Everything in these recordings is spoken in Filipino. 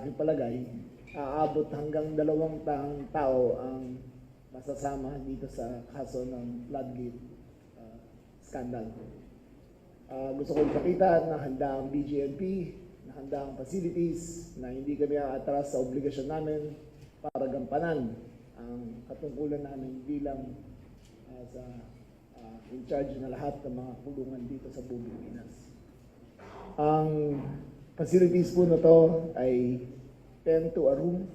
aking palagay, aabot hanggang dalawang taong tao ang masasama dito sa kaso ng floodgate uh, scandal. Ah, gusto ko ipakita na handa ang BGNP, na handa ang facilities, na hindi kami atras sa obligasyon namin para gampanan ang katungkulan namin bilang ah, sa ah, in charge na lahat ng mga kulungan dito sa buong Pilipinas. Ang facilities po na to ay 10 to a room,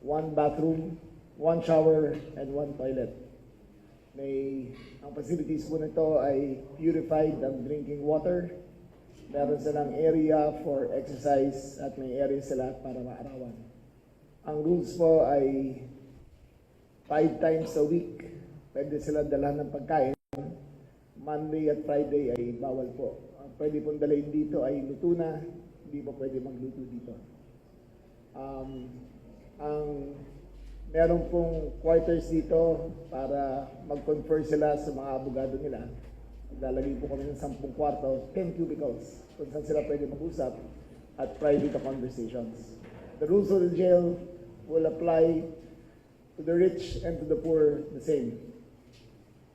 one bathroom, one shower, and one toilet. May, ang facilities po nito ay purified ang drinking water. Meron silang area for exercise at may area sila para maarawan. Ang rules po ay five times a week. Pwede sila dalhan ng pagkain. Monday at Friday ay bawal po. Pwede pong dalhin dito ay luto na. Hindi po pwede magluto dito. Um, ang meron pong quarters dito para mag-confer sila sa mga abogado nila. Lalagay po kami ng 10 kwarto, 10 cubicles, kung saan sila pwede mag-usap at private conversations. The rules of the jail will apply to the rich and to the poor the same.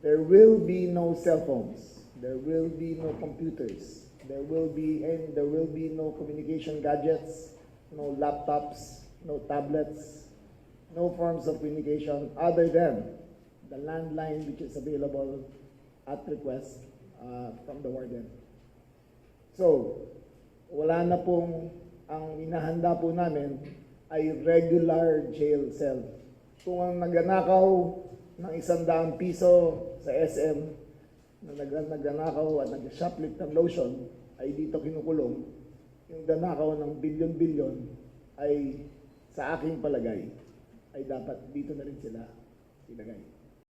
There will be no cell phones. There will be no computers. There will be and there will be no communication gadgets, no laptops, no tablets, no forms of communication other than the landline which is available at request uh, from the warden. So, wala na pong ang inahanda po namin ay regular jail cell. Kung ang nagnanakaw ng isang daang piso sa SM na nag- nagnanakaw at nag-shoplift ng lotion ay dito kinukulong, yung danakaw ng bilyon-bilyon ay sa aking palagay ay dapat dito na rin sila ilagay.